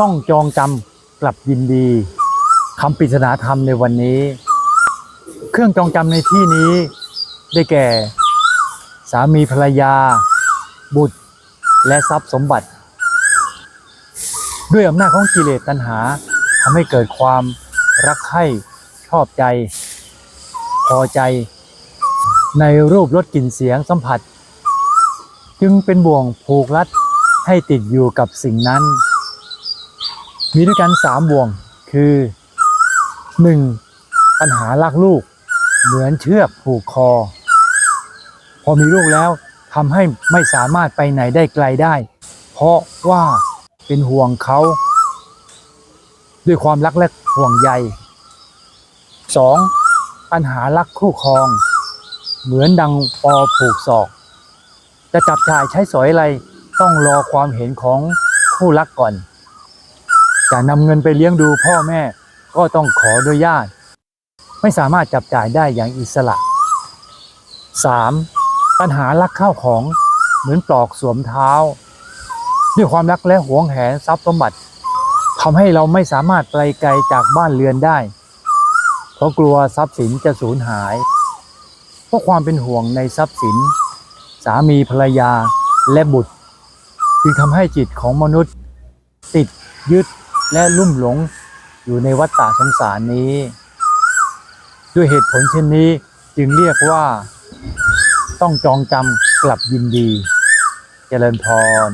ต้องจองจำกลับยินดีคำปริศนาธรรมในวันนี้ เครื่องจองจำในที่นี้ ได้แก่ สามีภรรยา บุตร และทรัพย์สมบัติ ด้วยอำนาจของกิเลสตัณหาทำให้เกิดความรักใคร่ชอบใจ พอใจ ในรูปรสกลิ่นเสียงสัมผัส จึงเป็นบ่วงผูกรัดให้ติดอยู่กับสิ่งนั้น มีด้วยกันสามบ่วงคือ 1. ปัญหารักลูก เหมือนเชือกผูกคอ พอมีลูกแล้วทำให้ไม่สามารถไปไหนได้ไกลได้ เพราะว่าเป็นห่วงเขา ด้วยความรักและห่วงใย 2. ปัญหารักคู่ครอง เหมือนดังปอผูกศอก จะจับจ่ายใช้สอยอะไรต้องรอความเห็นของคู่รักก่อน จะนำเงินไปเลี้ยงดูพ่อแม่ก็ต้องขออนุญาตไม่สามารถจับจ่ายได้อย่างอิสระ 3. ปัญหารักข้าวของเหมือนปลอกสวมเท้า ด้วยความรักและหวงแหนทรัพย์สมบัติทำให้เราไม่สามารถไกลไกลจากบ้านเรือนได้ เพราะกลัวทรัพย์สินจะสูญหาย เพราะความเป็นห่วงในทรัพย์สิน สามีภรรยาและบุตร จึงทำให้จิตของมนุษย์ ติดยึด และลุ่มหลงอยู่ในวัฏฏะสงสารนี้ ด้วยเหตุผลเช่นนี้จึงเรียกว่า ต้องจองจำกลับยินดี เจริญพร